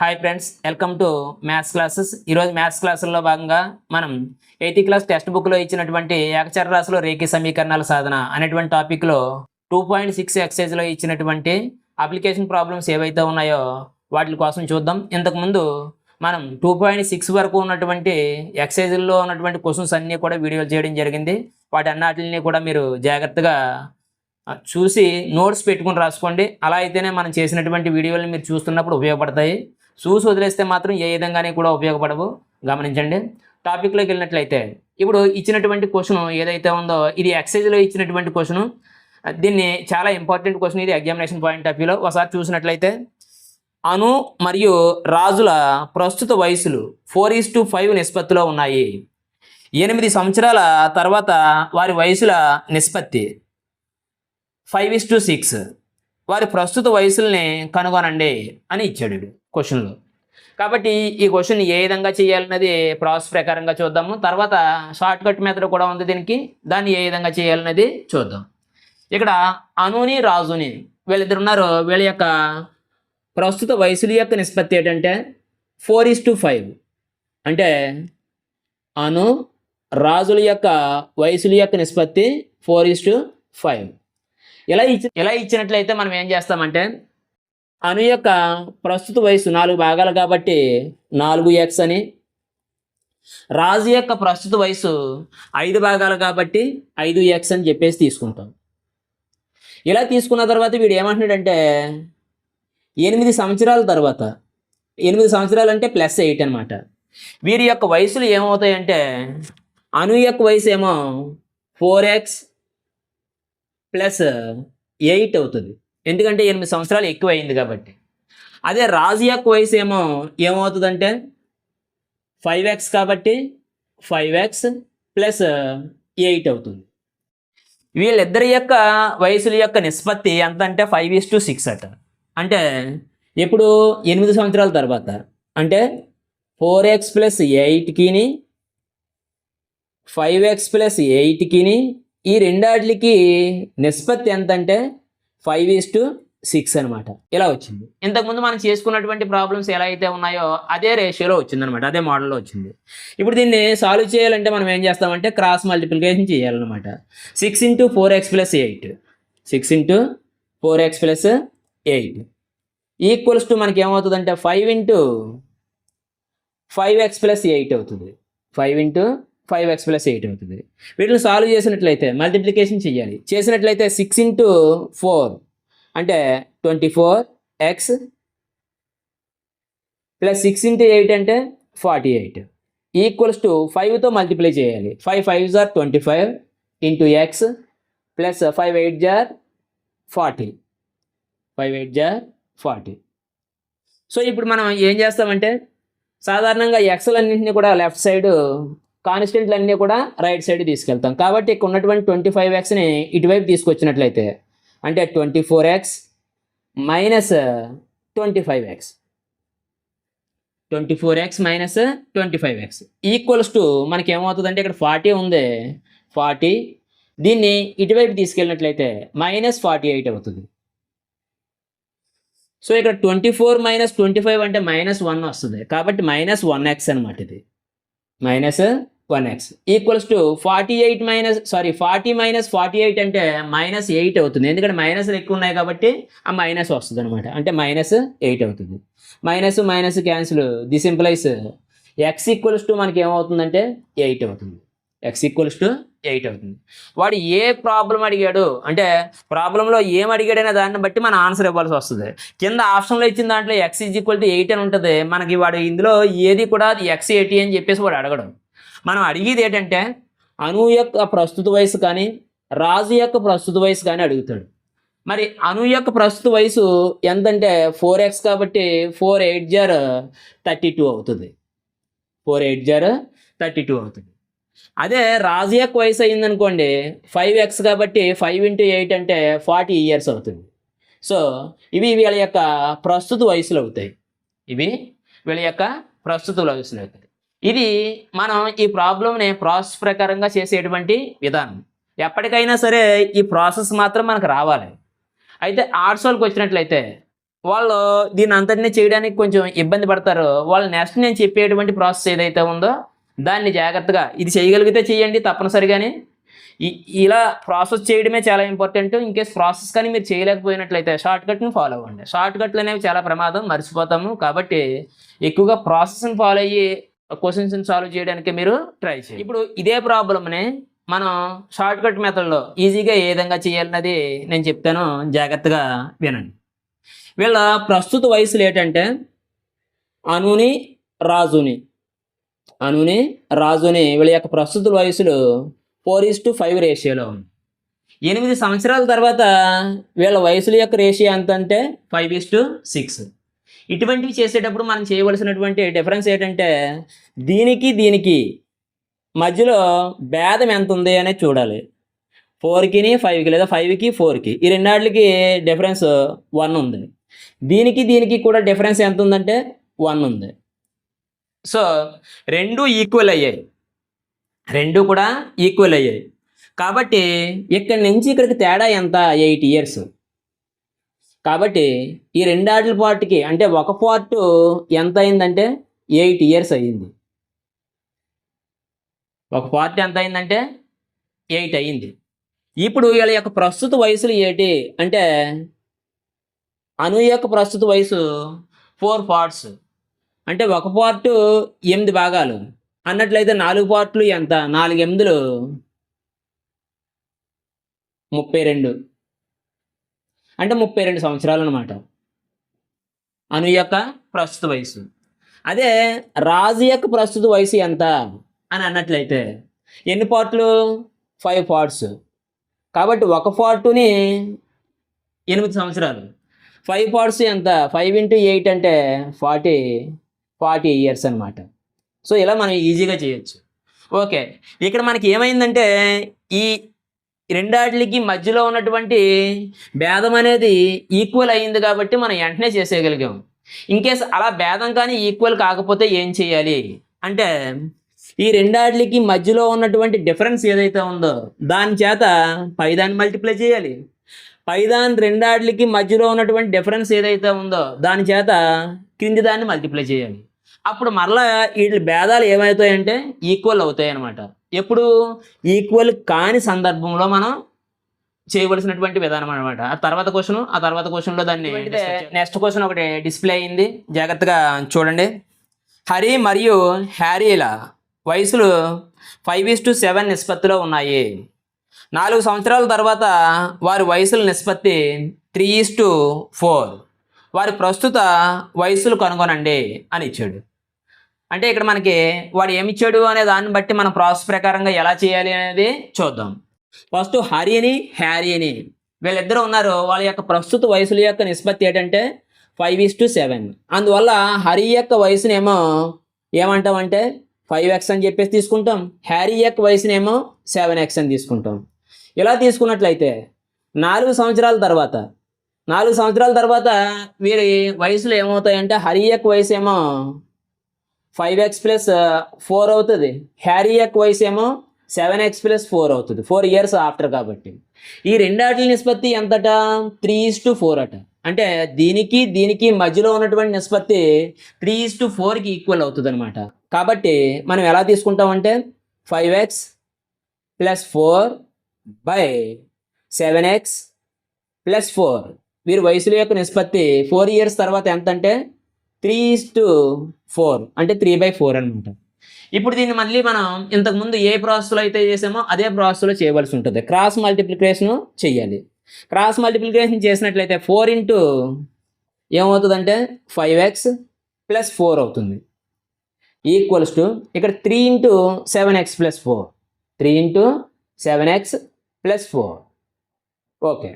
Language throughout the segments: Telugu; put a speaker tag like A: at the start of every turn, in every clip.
A: Hi friends welcome to maths classes ఈరోజు మ్యాథ్స్ క్లాసుల్లో భాగంగా మనం ఎయిత్ క్లాస్ టెక్స్ట్ బుక్లో ఇచ్చినటువంటి ఏకచర రాశిలో రేఖీ సమీకరణాల సాధన అనేటువంటి టాపిక్లో టూ పాయింట్ సిక్స్ ఎక్సైజ్లో ఇచ్చినటువంటి అప్లికేషన్ ప్రాబ్లమ్స్ ఏవైతే ఉన్నాయో వాటి కోసం చూద్దాం. ఇంతకుముందు మనం టూ పాయింట్ సిక్స్ వరకు ఉన్నటువంటి ఎక్సైజుల్లో ఉన్నటువంటి క్వశ్చన్స్ అన్నీ కూడా వీడియోలు చేయడం జరిగింది. వాటి అన్నిటిని కూడా మీరు జాగ్రత్తగా చూసి నోట్స్ పెట్టుకుని రాసుకోండి. అలా అయితేనే మనం చేసినటువంటి వీడియోలు మీరు చూస్తున్నప్పుడు ఉపయోగపడతాయి. షూస్ వదిలేస్తే మాత్రం ఏ విధంగానే కూడా ఉపయోగపడవు. గమనించండి. టాపిక్లోకి వెళ్ళినట్లయితే ఇప్పుడు ఇచ్చినటువంటి క్వశ్చన్ ఏదైతే ఉందో ఇది ఎక్సైజ్లో ఇచ్చినటువంటి క్వశ్చన్. దీన్ని చాలా ఇంపార్టెంట్ క్వశ్చన్ ఇది ఎగ్జామినేషన్ పాయింట్ ఆఫ్ వ్యూలో. ఒకసారి చూసినట్లయితే అను మరియు రాజుల ప్రస్తుత వయసులు ఫోర్ ఈస్ టు ఫైవ్ నిష్పత్తిలో ఉన్నాయి. ఎనిమిది సంవత్సరాల తర్వాత వారి వయసుల నిష్పత్తి ఫైవ్ ఈస్ టు సిక్స్. వారి ప్రస్తుత వయసుల్ని కనుగొనండి అని ఇచ్చాడు వీడు క్వశ్చన్లో. కాబట్టి ఈ క్వశ్చన్ ఏ విధంగా చేయాలన్నది ప్రాసెస్ ప్రకారంగా చూద్దాము. తర్వాత షార్ట్ కట్ మెథడ్ కూడా ఉంది దీనికి. దాన్ని ఏ విధంగా చేయాలన్నది చూద్దాం. ఇక్కడ అనుని రాజుని వీళ్ళిద్దరు ఉన్నారు. వీళ్ళ యొక్క ప్రస్తుత వయసుల యొక్క నిష్పత్తి ఏంటంటే ఫోర్ ఈస్ టు ఫైవ్. అంటే అను రాజుల యొక్క వయసుల యొక్క నిష్పత్తి ఫోర్ ఈస్ టు ఫైవ్. ఇలా ఇచ్చి ఇలా ఇచ్చినట్లయితే మనం ఏం చేస్తామంటే అను యొక్క ప్రస్తుత వయసు నాలుగు భాగాలు కాబట్టి నాలుగు ఎక్స్ అని రాజు యొక్క ప్రస్తుత వయసు ఐదు భాగాలు కాబట్టి ఐదు ఎక్స్ అని చెప్పేసి తీసుకుంటాం. ఇలా తీసుకున్న తర్వాత వీడు ఏమంటున్నాడంటే ఎనిమిది సంవత్సరాల తర్వాత ఎనిమిది సంవత్సరాలు అంటే ప్లస్ ఎయిట్ అనమాట వీరి యొక్క వయసులు ఏమవుతాయంటే అను యొక్క వయసు ఏమో ఫోర్ ఎక్స్ ప్లస్ ఎయిట్ అవుతుంది. ఎందుకంటే ఎనిమిది సంవత్సరాలు ఎక్కువ అయింది కాబట్టి. అదే రాజు యొక్క వయసు ఏమో ఏమవుతుందంటే ఫైవ్ ఎక్స్ కాబట్టి ఫైవ్ ఎక్స్ ప్లస్ ఎయిట్ అవుతుంది. వీళ్ళిద్దరి యొక్క వయసుల యొక్క నిష్పత్తి ఎంత అంటే ఫైవ్ ఈస్ టు సిక్స్ అట. అంటే ఇప్పుడు ఎనిమిది సంవత్సరాల తర్వాత అంటే ఫోర్ ఎక్స్ ప్లస్ ఎయిట్కిని ఫైవ్ ఎక్స్ ప్లస్ ఎయిట్కిని ఈ రెండాటికి నిష్పత్తి ఎంత అంటే ఫైవ్ ఈస్ టు సిక్స్ అనమాట ఇలా వచ్చింది. ఇంతకుముందు మనం చేసుకున్నటువంటి ప్రాబ్లమ్స్ ఎలా అయితే ఉన్నాయో అదే రేషియోలో వచ్చింది అనమాట అదే మోడల్లో వచ్చింది. ఇప్పుడు దీన్ని సాల్వ్ చేయాలంటే మనం ఏం చేస్తామంటే క్రాస్ మల్టిప్లికేషన్ చేయాలన్నమాట. Six into four X plus eight. Six into four X plus eight. Equals to మనకి ఏమవుతుందంటే five into five X plus eight అవుతుంది. Five into five X plus eight అవుతుంది. వీటిని సాల్వ్ చేసినట్లయితే మల్టిప్లికేషన్ చేయాలి చేసినట్లయితే సిక్స్ ఇంటూ ఫోర్ అంటే twenty four X plus six into eight అంటే ఫార్టీ ఎయిట్ ఈక్వల్స్ టు ఫైవ్తో మల్టిప్లై చేయాలి. Five five are twenty five into X plus five eight are forty five eight are forty so ఇప్పుడు మనం ఏం చేస్తామంటే సాధారణంగా ఎక్స్లన్నింటినీ కూడా లెఫ్ట్ సైడ్ కాన్స్టెంట్లు అన్నీ కూడా రైట్ సైడ్ తీసుకెళ్తాం. కాబట్టి ఇక్కడ ఉన్నటువంటి ట్వంటీ ఫైవ్ ఎక్స్ని ఇటువైపు తీసుకొచ్చినట్లయితే అంటే twenty four X minus twenty five X twenty four X minus twenty five X equals to మనకి ఏమవుతుందంటే ఇక్కడ ఫార్టీ ఉంది. ఫార్టీ. దీన్ని ఇటువైపు తీసుకెళ్ళినట్లయితే మైనస్ ఫార్టీ ఎయిట్ అవుతుంది. సో ఇక్కడ twenty four minus twenty five అంటే మైనస్ వన్ వస్తుంది. కాబట్టి మైనస్ వన్ ఎక్స్ అనమాట ఇది. Minus one X equals to forty eight minus sorry forty minus forty eight అంటే మైనస్ ఎయిట్ అవుతుంది. ఎందుకంటే మైనస్ ఎక్కువ ఉన్నాయి కాబట్టి ఆ మైనస్ వస్తుంది అనమాట అంటే మైనస్ ఎయిట్ అవుతుంది. Minus minus cancel this implies X equals to మనకి ఏమవుతుందంటే ఎయిట్ అవుతుంది. ఎక్స్ ఈక్వల్స్ టు ఎయిట్ అవుతుంది. వాడు ఏ ప్రాబ్లం అడిగాడు? అంటే ప్రాబ్లంలో ఏం అడిగాడనే దాన్ని బట్టి మన ఆన్సర్ ఇవ్వాల్సి వస్తుంది. కింద ఆప్షన్లో ఇచ్చిన దాంట్లో X is equal to eight అని ఉంటుంది. మనకి వాడు ఇందులో ఏది కూడా ఎక్స్ ఎయిటీ అని చెప్పేసి వాడు అడగడం. మనం అడిగేది ఏంటంటే అను యొక్క ప్రస్తుత వయసు కానీ రాజు యొక్క ప్రస్తుత వయసు కానీ అడుగుతాడు. మరి అను యొక్క ప్రస్తుత వయసు ఎంతంటే ఫోర్ ఎక్స్ కాబట్టి four eight are thirty two అవుతుంది. Four eight are thirty two అవుతుంది. అదే రాజు యొక్క వయసు అయిందనుకోండి ఫైవ్ ఎక్స్ కాబట్టి ఫైవ్ ఇంటూ ఎయిట్ అంటే ఫార్టీ ఇయర్స్ అవుతుంది. సో ఇవి వీళ్ళ యొక్క ప్రస్తుత వయసులు అవుతాయి. ఇవి వీళ్ళ యొక్క ప్రస్తుత వయసులు అవుతాయి. ఇది మనం ఈ ప్రాబ్లంని ప్రాసెస్ ప్రకారంగా చేసేటువంటి విధానం. ఎప్పటికైనా సరే ఈ ప్రాసెస్ మాత్రం మనకు రావాలి. అయితే ఆర్ట్స్ వాళ్ళకి వచ్చినట్లయితే వాళ్ళు దీని అంతటినీ చేయడానికి కొంచెం ఇబ్బంది పడతారు. వాళ్ళు నెక్స్ట్ నేను చెప్పేటువంటి ప్రాసెస్ ఏదైతే ఉందో దాన్ని జాగ్రత్తగా ఇది చేయగలిగితే చేయండి తప్పనిసరిగానే ఇలా ప్రాసెస్ చేయడమే చాలా ఇంపార్టెంట్ ఇంకేస్ ప్రాసెస్ కానీ మీరు చేయలేకపోయినట్లయితే షార్ట్ కట్ని ఫాలో అవ్వండి. షార్ట్ కట్లు అనేవి చాలా ప్రమాదం మర్చిపోతాము. కాబట్టి ఎక్కువగా ప్రాసెస్ని ఫాలో అయ్యి క్వశ్చన్స్ సాల్వ్ చేయడానికి మీరు ట్రై చేయండి. ఇప్పుడు ఇదే ప్రాబ్లమ్ని మనం షార్ట్ కట్ మెథడ్లో ఈజీగా ఏ విధంగా చేయాలన్నది నేను చెప్తాను. జాగ్రత్తగా వినండి. వీళ్ళ ప్రస్తుత వయసులు ఏంటంటే అనుని రాజుని. అనుని రాజుని వీళ్ళ యొక్క ప్రస్తుత వయసులు ఫోర్ ఈస్ టు ఫైవ్ రేషియోలో ఉంది. ఎనిమిది సంవత్సరాల తర్వాత వీళ్ళ వయసుల యొక్క రేషియో ఎంత అంటే ఫైవ్ ఈస్ టు సిక్స్ ఇటువంటివి చేసేటప్పుడు మనం చేయవలసినటువంటి డిఫరెన్స్ ఏంటంటే దీనికి దీనికి మధ్యలో భేదం ఎంత ఉంది అనేది చూడాలి. ఫోర్కిని ఫైవ్కి లేదా ఫైవ్కి ఫోర్కి ఈ రెండాటికి డిఫరెన్స్ వన్ ఉంది. దీనికి దీనికి కూడా డిఫరెన్స్ ఎంత ఉందంటే వన్ ఉంది. సో రెండు ఈక్వల్ అయ్యాయి. రెండు కూడా ఈక్వల్ అయ్యాయి. కాబట్టి ఇక్కడి నుంచి ఇక్కడికి తేడా ఎంత? ఎయిట్ ఇయర్స్ కాబట్టి ఈ రెండాట్ల పార్ట్కి అంటే ఒక పార్ట్ ఎంత అయిందంటే ఎయిట్ ఇయర్స్ అయ్యింది. ఒక పార్ట్ ఎంత అయిందంటే ఎయిట్ అయ్యింది. ఇప్పుడు వీళ్ళ యొక్క ప్రస్తుత వయసులు ఏంటి? అంటే అను యొక్క ప్రస్తుత వయసు ఫోర్ పార్ట్స్ అంటే ఒక పార్ట్ ఎనిమిది భాగాలు. అన్నట్లయితే నాలుగు పార్ట్లు ఎంత? నాలుగు ఎనిమిదిలు ముప్పై రెండు. అంటే ముప్పై రెండు సంవత్సరాలు అనమాట అను యొక్క ప్రస్తుత వయసు అదే రాజు యొక్క ప్రస్తుత వయసు ఎంత? అని అన్నట్లయితే ఎన్ని పార్ట్లు? Five parts. కాబట్టి ఒక పార్టుని ఎనిమిది సంవత్సరాలు. ఫైవ్ పార్ట్స్ ఎంత? ఫైవ్ ఇంటూ ఎయిట్ అంటే ఫార్టీ ఫార్టీ ఇయర్స్ అనమాట సో ఇలా మనం ఈజీగా చేయొచ్చు. ఓకే. ఇక్కడ మనకి ఏమైందంటే ఈ రెండాటికి మధ్యలో ఉన్నటువంటి భేదం అనేది ఈక్వల్ అయ్యింది కాబట్టి మనం వెంటనే చేసేయగలిగాం. ఇన్ కేస్ అలా భేదం కానీ ఈక్వల్ కాకపోతే ఏం చేయాలి? అంటే ఈ రెండాటికి మధ్యలో ఉన్నటువంటి డిఫరెన్స్ ఏదైతే ఉందో దాని చేత పైదాన్ని మల్టిప్లై చేయాలి. పైదాన్ రెండాటికి మధ్యలో ఉన్నటువంటి డిఫరెన్స్ ఏదైతే ఉందో దాని చేత కింది దాన్ని మల్టిప్లై చేయాలి. అప్పుడు మరలా వీటి భేదాలు ఏమవుతాయంటే ఈక్వల్ అవుతాయి అన్నమాట ఎప్పుడు? ఈక్వల్ కాని సందర్భంలో మనం చేయవలసినటువంటి విధానం అనమాట ఆ తర్వాత క్వశ్చన్ ఆ తర్వాత క్వశ్చన్లో దాన్ని నెక్స్ట్ క్వశ్చన్ ఒకటి డిస్ప్లే అయింది. జాగ్రత్తగా చూడండి. హరి మరియు హ్యారీల వయసులు ఫైవ్ ఈస్ టు సెవెన్ నిష్పత్తిలో ఉన్నాయి. నాలుగు సంవత్సరాల తర్వాత వారి వయసుల నిష్పత్తి త్రీ ఈస్ టు ఫోర్ వారి ప్రస్తుత వయసులు కనుగొనండి అని ఇచ్చాడు. అంటే ఇక్కడ మనకి వాడు ఏమి ఇచ్చాడు అనే దాన్ని బట్టి మనం ప్రాసెస్ ప్రకారంగా ఎలా చేయాలి అనేది చూద్దాం. ఫస్ట్ హరి అని హ్యారీ అని వీళ్ళిద్దరూ ఉన్నారు. వాళ్ళ యొక్క ప్రస్తుత వయసుల యొక్క నిష్పత్తి ఏంటంటే ఫైవ్ ఈస్ టు సెవెన్ అందువల్ల హరి యొక్క వయసునేమో ఏమంటామంటే ఫైవ్ ఎక్స్ అని చెప్పేసి తీసుకుంటాం. హ్యారీ యొక్క వయసునేమో సెవెన్ ఎక్స్ అని తీసుకుంటాం. ఇలా తీసుకున్నట్లయితే నాలుగు సంవత్సరాల తర్వాత నాలుగు సంవత్సరాల తర్వాత వీరి వయసులు ఏమవుతాయంటే హరి యొక్క వయసు ఏమో ఫైవ్ ఎక్స్ ప్లస్ ఫోర్ అవుతుంది. హ్యారీ యొక్క వయసు ఏమో సెవెన్ ఎక్స్ ప్లస్ ఫోర్ అవుతుంది. ఫోర్ ఇయర్స్ ఆఫ్టర్ కాబట్టి. ఈ రెండాటి నిష్పత్తి ఎంతట? త్రీ ఈస్ టు ఫోర్ అట. అంటే దీనికి దీనికి మధ్యలో ఉన్నటువంటి నిష్పత్తి త్రీ ఈస్ టు ఫోర్కి ఈక్వల్ అవుతుంది అనమాట కాబట్టి మనం ఎలా తీసుకుంటామంటే five X plus four by seven X plus four వీరి వయసుల యొక్క నిష్పత్తి ఫోర్ ఇయర్స్ తర్వాత ఎంత అంటే త్రీ ఈస్ టు ఫోర్ అంటే త్రీ బై ఫోర్ అనమాట ఇప్పుడు దీన్ని మళ్ళీ మనం ఇంతకుముందు ఏ ప్రాసెస్లో అయితే చేసామో అదే ప్రాసెస్లో చేయవలసి ఉంటుంది. క్రాస్ మల్టిప్లికేషన్ చేయాలి. క్రాస్ మల్టిప్లికేషన్ చేసినట్లయితే ఫోర్ ఇంటూ ఏమవుతుందంటే ఫైవ్ ఎక్స్ ప్లస్ ఫోర్ అవుతుంది. ఈక్వల్స్ టు ఇక్కడ three into seven X plus four three into seven X plus four okay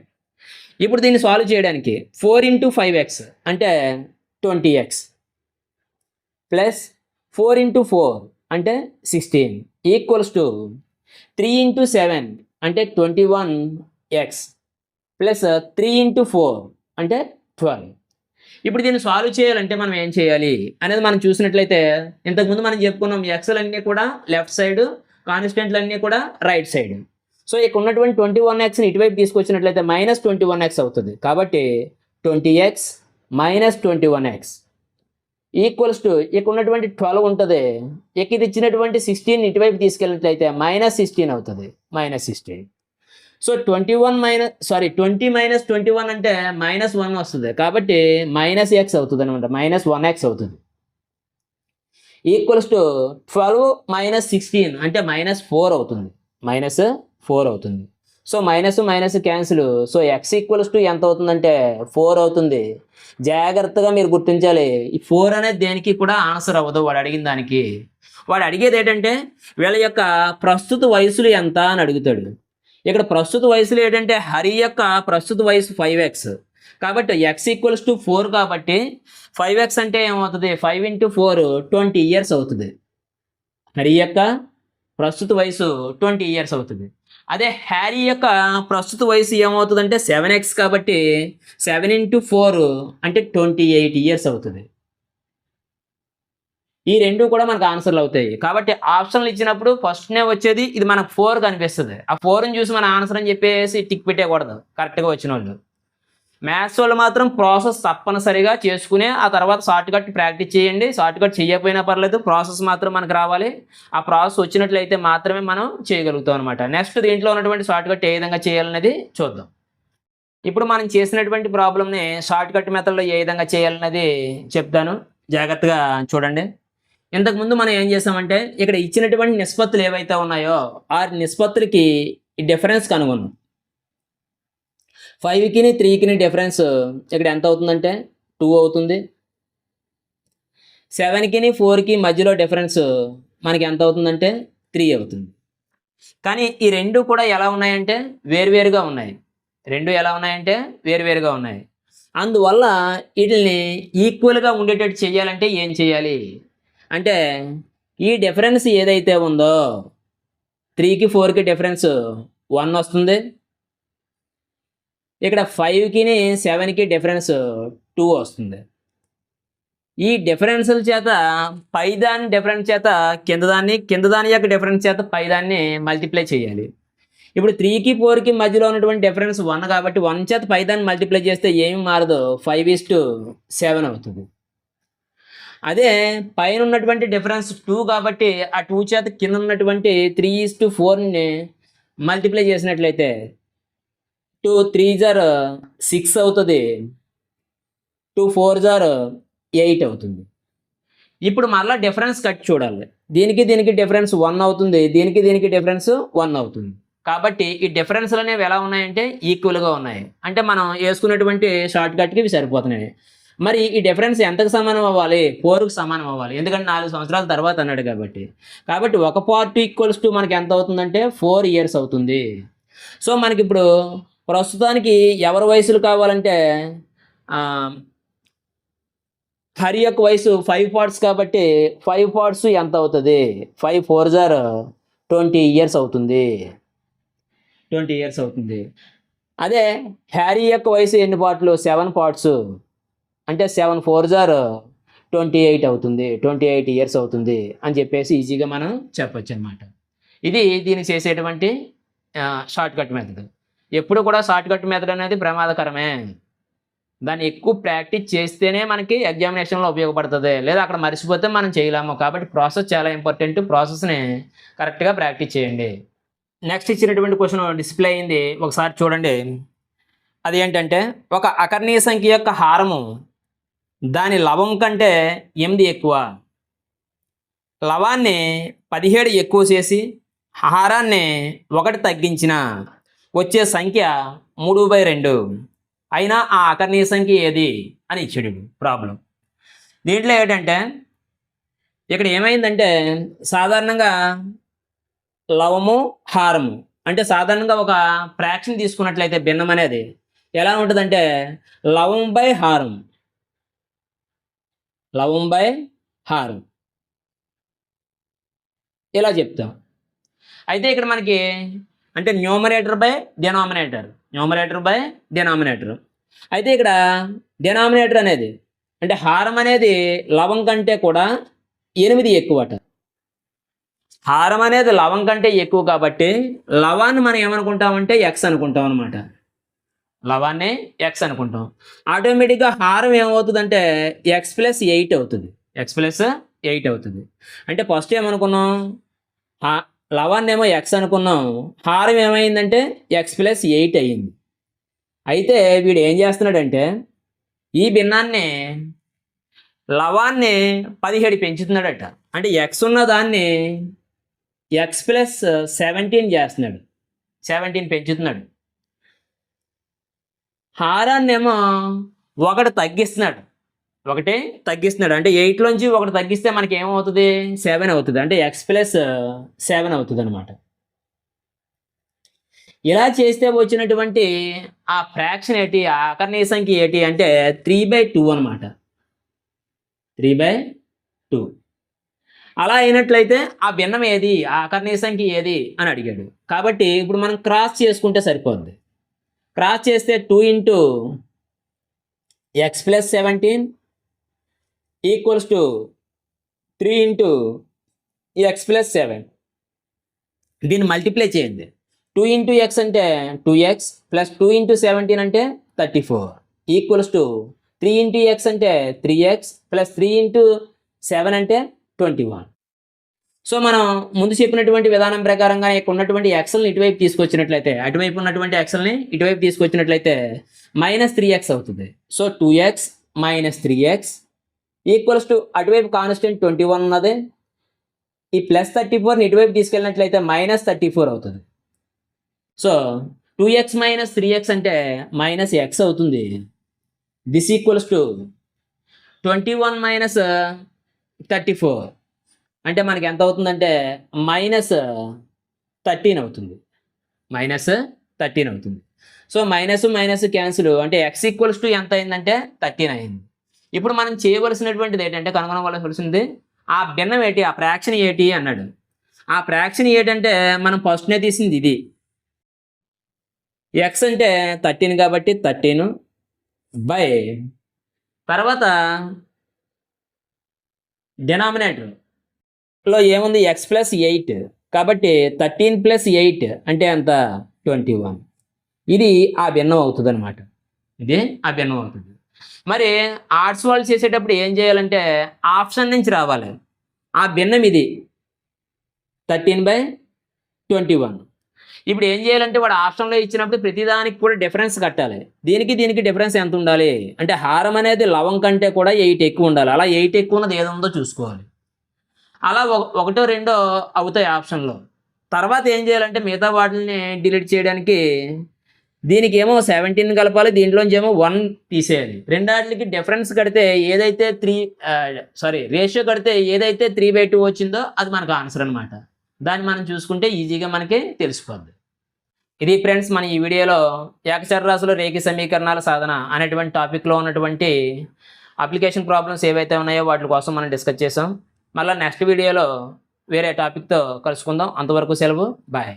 A: ఇప్పుడు దీన్ని సాల్వ్ చేయడానికి ఫోర్ ఇంటూ ఫైవ్ ఎక్స్ అంటే twenty X plus four into four అంటే sixteen equals to three into seven అంటే twenty one X plus three into four అంటే ట్వెల్వ్ ఇప్పుడు దీన్ని సాల్వ్ చేయాలంటే మనం ఏం చేయాలి? అనేది మనం చూసినట్లయితే ఇంతకుముందు మనం చెప్పుకున్నాం ఎక్స్లు అన్నీ కూడా లెఫ్ట్ సైడ్ కాన్స్టెంట్లు అన్నీ కూడా రైట్ సైడ్ సో ఇక్కడ ఉన్నటువంటి ట్వంటీ వన్ ఎక్స్ని ఇటువైపు తీసుకొచ్చినట్లయితే మైనస్ ట్వంటీ వన్ ఎక్స్ అవుతుంది. కాబట్టి twenty X minus twenty one X equals to ఇక్కడ ఉన్నటువంటి ట్వెల్వ్ ఉంటుంది. ఇక ఇది ఇచ్చినటువంటి సిక్స్టీన్ ఇటువైపు తీసుకెళ్ళినట్లయితే మైనస్ సిక్స్టీన్ అవుతుంది. Minus sixteen so twenty one minus sorry twenty minus twenty one అంటే మైనస్ వన్ వస్తుంది. కాబట్టి మైనస్ ఎక్స్ అవుతుంది అనమాట మైనస్ వన్ ఎక్స్ అవుతుంది. Equals to twelve minus sixteen అంటే మైనస్ ఫోర్ అవుతుంది. మైనస్ ఫోర్ అవుతుంది. So minus minus cancel. So x equals to ఎంత అవుతుందంటే ఫోర్ అవుతుంది. జాగ్రత్తగా మీరు గుర్తించాలి. ఈ ఫోర్ అనేది దేనికి కూడా ఆన్సర్ అవ్వదు. వాడు అడిగిన దానికి. వాడు అడిగేది ఏంటంటే వీళ్ళ యొక్క ప్రస్తుత వయసులు ఎంత అని అడుగుతాడు. ఇక్కడ ప్రస్తుత వయసులు ఏంటంటే హరి యొక్క ప్రస్తుత వయసు ఫైవ్ ఎక్స్ కాబట్టి ఎక్స్ ఈక్వల్స్ టు ఫోర్ కాబట్టి ఫైవ్ ఎక్స్ అంటే ఏమవుతుంది? Five into four twenty years అవుతుంది. హరి యొక్క ప్రస్తుత వయసు ట్వంటీ ఇయర్స్ అవుతుంది. అదే హ్యారీ యొక్క ప్రస్తుత వయసు ఏమవుతుందంటే సెవెన్ ఎక్స్ కాబట్టి సెవెన్ ఇంటూ ఫోర్ అంటే ట్వంటీ ఎయిట్ ఇయర్స్ అవుతుంది. ఈ రెండు కూడా మనకు ఆన్సర్లు అవుతాయి. కాబట్టి ఆప్షన్లు ఇచ్చినప్పుడు ఫస్ట్నే వచ్చేది ఇది మనకు ఫోర్ కనిపిస్తుంది. ఆ ఫోర్ని చూసి మన ఆన్సర్ అని చెప్పేసి టిక్ పెట్టేయకూడదు. కరెక్ట్గా వచ్చిన వాళ్ళు మ్యాథ్స్ వాళ్ళు మాత్రం ప్రాసెస్ తప్పనిసరిగా చేసుకుని ఆ తర్వాత షార్ట్ కట్ ప్రాక్టీస్ చేయండి. షార్ట్ కట్ చేయకపోయినా పర్లేదు ప్రాసెస్ మాత్రం మనకు రావాలి. ఆ ప్రాసెస్ వచ్చినట్లయితే మాత్రమే మనం చేయగలుగుతాం అనమాట నెక్స్ట్ దీంట్లో ఉన్నటువంటి షార్ట్ కట్ ఏ విధంగా చేయాలనేది చూద్దాం. ఇప్పుడు మనం చేసినటువంటి ప్రాబ్లమ్ని షార్ట్ కట్ మెథడ్లో ఏ విధంగా చేయాలన్నది చెప్తాను. జాగ్రత్తగా చూడండి. ఇంతకుముందు మనం ఏం చేసామంటే ఇక్కడ ఇచ్చినటువంటి నిష్పత్తులు ఏవైతే ఉన్నాయో ఆ నిష్పత్తులకి ఈ డిఫరెన్స్ కనుగొన్నాం. ఫైవ్కిని త్రీకిని డిఫరెన్స్ ఇక్కడ ఎంత అవుతుందంటే టూ అవుతుంది. సెవెన్కిని ఫోర్కి మధ్యలో డిఫరెన్స్ మనకి ఎంత అవుతుందంటే త్రీ అవుతుంది. కానీ ఈ రెండు కూడా ఎలా ఉన్నాయంటే వేరువేరుగా ఉన్నాయి. రెండు ఎలా ఉన్నాయంటే వేరువేరుగా ఉన్నాయి. అందువల్ల వీటిని ఈక్వల్గా ఉండేటట్టు చేయాలంటే ఏం చేయాలి? అంటే ఈ డిఫరెన్స్ ఏదైతే ఉందో త్రీకి ఫోర్కి డిఫరెన్స్ వన్ వస్తుంది. ఇక్కడ ఫైవ్కిని సెవెన్కి డిఫరెన్స్ టూ వస్తుంది. ఈ డిఫరెన్స్ల చేత పై దాని డిఫరెన్స్ చేత కింద దాన్ని కింద దాని యొక్క డిఫరెన్స్ చేత పై దాన్ని మల్టిప్లై చేయాలి. ఇప్పుడు త్రీకి ఫోర్కి మధ్యలో ఉన్నటువంటి డిఫరెన్స్ వన్ కాబట్టి వన్ చేత పైదాన్ని మల్టిప్లై చేస్తే ఏమి మారదు? ఫైవ్ ఈస్ టు సెవెన్ అవుతుంది. అదే పైన ఉన్నటువంటి డిఫరెన్స్ టూ కాబట్టి ఆ టూ చేత కింద ఉన్నటువంటి త్రీ ఈస్ టు ఫోర్ని మల్టిప్లై చేసినట్లయితే టూ త్రీ జార్ సిక్స్ అవుతుంది. టూ ఫోర్ జార్ ఎయిట్ అవుతుంది. ఇప్పుడు మళ్ళీ డిఫరెన్స్ కట్ చూడాలి. దీనికి దీనికి డిఫరెన్స్ వన్ అవుతుంది. దీనికి దీనికి డిఫరెన్స్ వన్ అవుతుంది. కాబట్టి ఈ డిఫరెన్స్లు అనేవి ఎలా ఉన్నాయంటే ఈక్వల్గా ఉన్నాయి. అంటే మనం వేసుకున్నటువంటి షార్ట్ కట్కి ఇవి సరిపోతున్నాయి. మరి ఈ డిఫరెన్స్ ఎంతకు సమానం అవ్వాలి? ఫోర్కి సమానం అవ్వాలి. ఎందుకంటే నాలుగు సంవత్సరాల తర్వాత అన్నాడు కాబట్టి. కాబట్టి ఒక పార్ట్ ఈక్వల్స్ టు మనకి ఎంత అవుతుందంటే ఫోర్ ఇయర్స్ అవుతుంది. సో మనకి ఇప్పుడు ప్రస్తుతానికి ఎవరి వయసులు కావాలంటే హరి యొక్క వయసు ఫైవ్ పార్ట్స్ కాబట్టి ఫైవ్ పార్ట్స్ ఎంత అవుతుంది? Five four are twenty years అవుతుంది. ట్వంటీ ఇయర్స్ అవుతుంది. అదే హ్యారీ యొక్క వయసు ఎన్ని పార్ట్లు? సెవెన్ పార్ట్స్ అంటే seven four are twenty eight అవుతుంది. ట్వంటీ ఎయిట్ ఇయర్స్ అవుతుంది అని చెప్పేసి ఈజీగా మనం చెప్పొచ్చు అనమాట ఇది దీనికి చేసేటువంటి షార్ట్ కట్ మెథడ్ ఎప్పుడు కూడా షార్ట్ కట్ మెథడ్ అనేది ప్రమాదకరమే. దాన్ని ఎక్కువ ప్రాక్టీస్ చేస్తేనే మనకి ఎగ్జామినేషన్లో ఉపయోగపడుతుంది. లేదా అక్కడ మర్చిపోతే మనం చేయలేము. కాబట్టి ప్రాసెస్ చాలా ఇంపార్టెంట్ ప్రాసెస్ని కరెక్ట్గా ప్రాక్టీస్ చేయండి. నెక్స్ట్ ఇచ్చినటువంటి క్వశ్చన్ డిస్ప్లే అయింది. ఒకసారి చూడండి. అది ఏంటంటే ఒక అకర్ణీయ సంఖ్య యొక్క హారము దాని లవం కంటే ఎనిమిది ఎక్కువ. లవాన్ని పదిహేడు ఎక్కువ చేసి హారాన్ని ఒకటి తగ్గించిన. వచ్చే సంఖ్య మూడు బై రెండు. అయినా ఆ అకర్ణీయ సంఖ్య ఏది అని ఇచ్చాడు ప్రాబ్లం. దీంట్లో ఏంటంటే ఇక్కడ ఏమైందంటే సాధారణంగా లవము హారము అంటే సాధారణంగా ఒక ప్రాక్షన్ తీసుకున్నట్లయితే భిన్నం అనేది ఎలా ఉంటుందంటే లవం బై హారం. లవం బై హారం. ఇలా చెప్తాం. అయితే ఇక్కడ మనకి అంటే numerator by denominator numerator by denominator అయితే ఇక్కడ డెనామినేటర్ అనేది అంటే హారం అనేది లవం కంటే కూడా ఎనిమిది ఎక్కువట. హారం అనేది లవం కంటే ఎక్కువ కాబట్టి లవాన్ని మనం ఏమనుకుంటామంటే ఎక్స్ అనుకుంటాం అనమాట లవాన్ని ఎక్స్ అనుకుంటాం. ఆటోమేటిక్గా హారం ఏమవుతుందంటే ఎక్స్ ప్లస్ ఎయిట్ అవుతుంది. ఎక్స్ ప్లస్ ఎయిట్ అవుతుంది. అంటే ఫస్ట్ ఏమనుకున్నాం? లవన్ లవాన్ని ఏమో ఎక్స్ అనుకున్నాం. హారం ఏమైందంటే ఎక్స్ ప్లస్ ఎయిట్ అయ్యింది. అయితే వీడు ఏం చేస్తున్నాడంటే ఈ భిన్నాన్ని లవాన్ని పదిహేడు పెంచుతున్నాడట. అంటే ఎక్స్ ఉన్న దాన్ని ఎక్స్ ప్లస్ సెవెంటీన్ చేస్తున్నాడు. సెవెంటీన్ పెంచుతున్నాడు. హారాన్నేమో ఒకటి తగ్గిస్తున్నాడు. ఒకటి తగ్గిస్తున్నాడు. అంటే ఎయిట్లోంచి ఒకటి తగ్గిస్తే మనకి ఏమవుతుంది? సెవెన్ అవుతుంది. అంటే ఎక్స్ ప్లస్ సెవెన్ అవుతుంది అనమాట ఇలా చేస్తే వచ్చినటువంటి ఆ ఫ్రాక్షన్ ఏంటి? ఆ ఆకర్ణీయ సంఖ్య ఏంటి? అంటే త్రీ బై టూ అనమాట త్రీ బై టూ. అలా అయినట్లయితే ఆ భిన్నం ఏది? ఆ ఆకర్ణీయ సంఖ్య ఏది? అని అడిగాడు. కాబట్టి ఇప్పుడు మనం క్రాస్ చేసుకుంటే సరిపోద్ది. క్రాస్ చేస్తే two into X plus seventeen equals to three into X plus seven దీన్ని మల్టిప్లై చేయండి. టూ ఇంటూ ఎక్స్ అంటే two X plus two into seventeen అంటే thirty four equals to three into X అంటే three X plus three into seven అంటే ట్వంటీ వన్ సో మనం ముందు చెప్పినటువంటి విధానం ప్రకారంగా ఇక్కడ ఉన్నటువంటి ఎక్సల్ని ఇటువైపు తీసుకొచ్చినట్లయితే అటువైపు ఉన్నటువంటి ఎక్సల్ని ఇటువైపు తీసుకొచ్చినట్లయితే మైనస్ త్రీ ఎక్స్ అవుతుంది. So two x minus three x equals to అటువైపు కాన్స్టెంట్ ట్వంటీ వన్ ఉన్నది. ఈ ప్లస్ థర్టీ ఫోర్ని ఇటువైపు తీసుకెళ్ళినట్లయితే మైనస్ థర్టీ ఫోర్ అవుతుంది. So two x minus three x అంటే మైనస్ ఎక్స్ అవుతుంది. This equals to twenty one minus thirty four అంటే మనకి ఎంత అవుతుందంటే మైనస్ థర్టీన్ uh, అవుతుంది. మైనస్ థర్టీన్ uh, అవుతుంది. సో మైనస్ మైనస్ క్యాన్సిల్ అంటే ఎక్స్ ఈక్వల్స్ టు ఎంత అయిందంటే థర్టీన్ అయింది. ఇప్పుడు మనం చేయవలసినటువంటిది ఏంటంటే కనుగొనవలసింది ఆ భిన్నం ఏంటి? ఆ ప్రాక్షన్ ఏంటి అన్నాడు. ఆ ప్రాక్షన్ ఏంటంటే మనం ఫస్ట్నే తీసింది ఇది. ఎక్స్ అంటే థర్టీన్ కాబట్టి థర్టీన్ బై తర్వాత డినామినేటర్లో ఏముంది? ఎక్స్ ప్లస్ ఎయిట్ కాబట్టి థర్టీన్ ప్లస్ ఎయిట్ అంటే అంత ట్వంటీ వన్ ఇది ఆ భిన్నం అవుతుంది అనమాట ఇది ఆ భిన్నం అవుతుంది. మరి ఆర్ట్స్ వాళ్ళు చేసేటప్పుడు ఏం చేయాలంటే ఆప్షన్ నుంచి రావాలి. ఆ భిన్నం ఇది. థర్టీన్ బై ట్వంటీ వన్ ఇప్పుడు ఏం చేయాలంటే వాడు ఆప్షన్లో ఇచ్చినప్పుడు ప్రతిదానికి కూడా డిఫరెన్స్ కట్టాలి. దీనికి దీనికి డిఫరెన్స్ ఎంత ఉండాలి? అంటే హారం అనేది లవం కంటే కూడా ఎయిట్ ఎక్కువ ఉండాలి. అలా ఎయిట్ ఎక్కువ ఉన్నది ఏది ఉందో చూసుకోవాలి. అలా ఒక- ఒకటో రెండో అవుతాయి ఆప్షన్లో తర్వాత ఏం చేయాలంటే మిగతా వాటిని డిలీట్ చేయడానికి దీనికి ఏమో సెవెంటీన్ కలపాలి దీంట్లోంచి ఏమో వన్ తీసేయాలి రెండాటికి డిఫరెన్స్ కడితే ఏదైతే త్రీ సారీ రేషియో కడితే ఏదైతే త్రీ బై టూ వచ్చిందో అది మనకు ఆన్సర్ అనమాట దాన్ని మనం చూసుకుంటే ఈజీగా మనకి తెలిసిపోద్ది ఇది ఫ్రెండ్స్ మన ఈ వీడియోలో ఏకచరరాశులు రేఖి సమీకరణాల సాధన అనేటువంటి టాపిక్లో ఉన్నటువంటి అప్లికేషన్ ప్రాబ్లమ్స్ ఏవైతే ఉన్నాయో వాటి కోసం మనం డిస్కస్ చేసాం మళ్ళీ నెక్స్ట్ వీడియోలో వేరే టాపిక్తో కలుసుకుందాం. అంతవరకు సెలవు. బాయ్